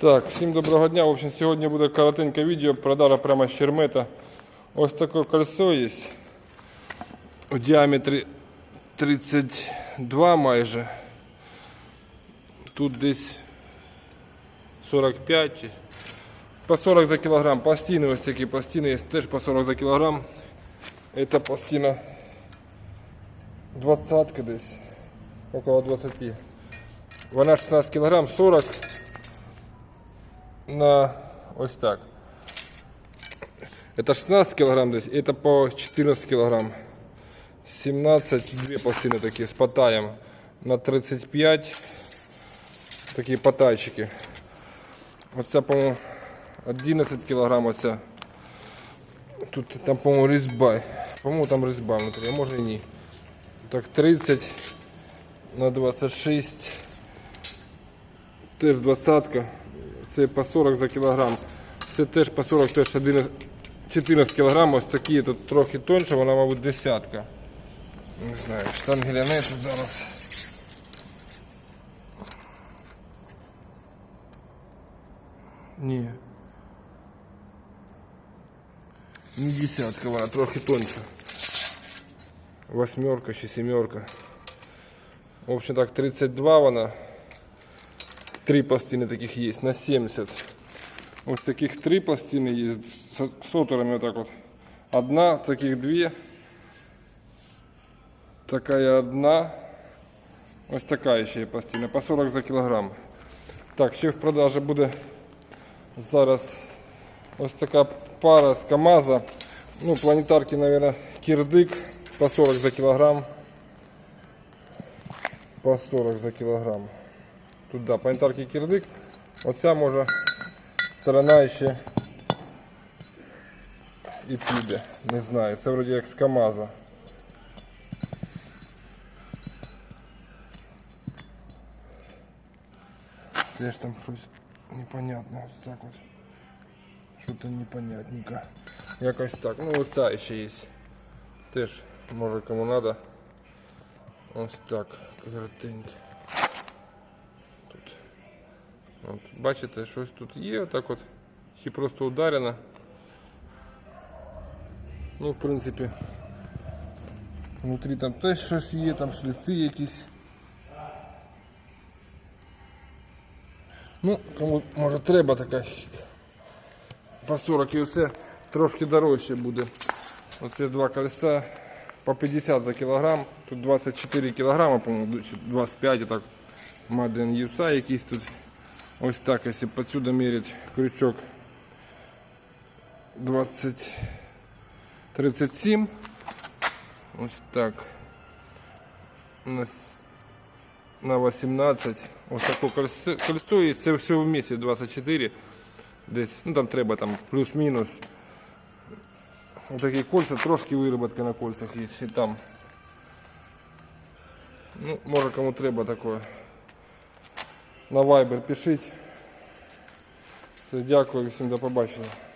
Так, всім доброго дня. В общем, сьогодні буде коротеньке відео. Продажа прямо з Чермета. Ось таке кольцо є. У діаметрі 32 майже. Тут десь 45. чи- По 40 за кілограм. Пластини ось такі пластини є теж по 40 за кілограм. Це пластина 20 десь. Около 20. Вона 16 кілограм, 40 на ось так. Это 16 килограмм здесь, это по 14 килограмм. 17, две пластины такие с потаем на 35. Такие потайчики. Оце, по-моему, 11 килограмм оце. Тут там, по-моему, резьба. По-моему, там резьба внутри, а може і ні. Так, 30 на 26. Теж двадцатка Це по 40 за кілограм. Це теж по 40, теж 11, 14 кілограм. Ось такі тут трохи тоньше, вона, мабуть, десятка. Не знаю, штангеляне тут зараз. Ні. Не десятка, вона трохи тоньше. Восьмерка чи сімерка. В общем так, 32 вона. Три пластины таких есть на 70. Вот таких три пластины есть с с оторами вот так вот. Одна, таких две. Такая одна. Ось така ще є пластина. По 40 за кілограм. Так, ще в продажі буде зараз ось така пара з КАМАЗа. Ну, планетарки, наверное, кирдик по 40 за кілограм. По 40 за кілограм. Тут да, планетарки кирдик. Оця може сторона ще і піде. Не знаю. Це вроді як з КАМАЗа. Теж там щось непонятне. Ось так от. Що-то непонятненько. Якось так. Ну оця ще є. Теж може кому надо. Ось так. Коротенько. От, бачите, щось тут є, отак от. Чи просто ударено. Ну, в принципі, внутрі там теж щось є, там шліци якісь. Ну, кому може треба така по 40 і оце трошки дорожче буде. Оце два колеса по 50 за кілограм. Тут 24 кілограма, по-моєму, чи 25 так. Маден USA якийсь тут. Ось так, якщо подсюда мерить крючок 20 37. Ось так. На, с- на 18. Ось таке кольцо, кольцо і це все в місці 24. Десь, ну там треба там плюс-мінус. Ось такі кольця, трошки вироботка на кольцях є і там. Ну, може кому треба таке. На Viber пишіть. Все, дякую всім до побачення.